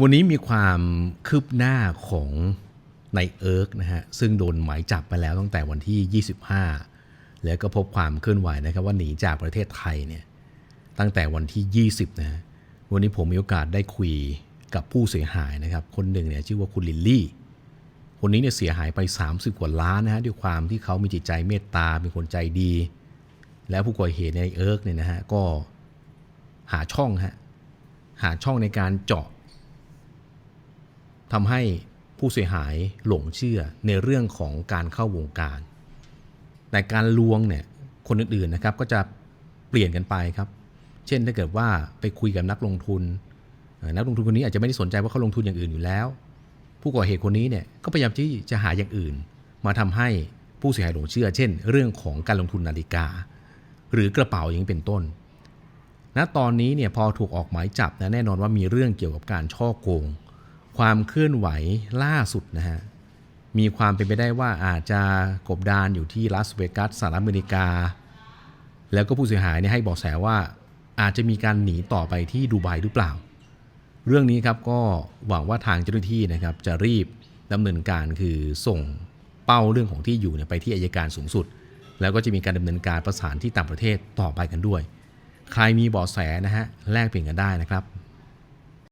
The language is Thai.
วันนี้มีความคืบหน้าของในายเอิร์กนะฮะซึ่งโดนหมายจับไปแล้วตั้งแต่วันที่ 25 แล้วก็พบความเคลื่อนไหวนะครับว่าหนีจากประเทศไทยเนี่ยตั้งแต่วันที่ 20 นะวันนี้ผมมีโอกาสได้คุยกับผู้เสียหายนะครับ คนหนึ่งเนี่ยชื่อว่าคุณลิลลี่ คนนี้เนี่ยเสียหายไป 30 กว่าล้านนะฮะด้วยความที่เขามีจิตใจเมตตาเป็นคนใจดี แล้วผู้ก่อเหตุในเอิร์กเนี่ยนะฮะก็หาช่องฮะหาช่องในการเจาะ ทำให้ผู้เสียหายหลงเชื่อในเรื่องของการเข้าวงการ แต่การลวงเนี่ยคนอื่นๆนะครับก็จะเปลี่ยนกันไปครับ เช่นถ้าเกิดว่าไปคุยกับนักลงทุน นักลงทุนคนนี้อาจจะไม่ได้สนใจว่าเขาลงทุนอย่างอื่นอยู่แล้ว ผู้ก่อเหตุคนนี้เนี่ยก็พยายามที่จะหาอย่างอื่น มาทำให้ผู้เสียหายหลงเชื่อ เช่น เรื่องของการลงทุนนาฬิกา หรือกระเป๋าอย่างเป็นต้นณตอนนี้เนี่ยพอถูกออกหมายจับนะแน่นอนว่ามีเรื่องเกี่ยวกับการช่อโกง ความเคลื่อนไหวล่าสุดนะฮะมีความเป็นไปได้ว่าอาจจะกบดานอยู่ที่ลาสเวกัสสหรัฐอเมริกา แล้วก็ผู้เสียหายเนี่ยให้บอกแสว่าอาจจะมีการหนีต่อไปที่ดูไบหรือเปล่า เรื่องนี้ครับก็หวังว่าทางเจ้าหน้าที่นะครับจะรีบดำเนินการคือส่งเป้าเรื่องของที่อยู่เนี่ยไปที่อายการสูงสุด แล้วก็จะมีการดำเนินการประสานที่ต่างประเทศต่อไปกันด้วย ใครมีบาะแสนะฮะแลกเปลี่ยนกันได้นะครับ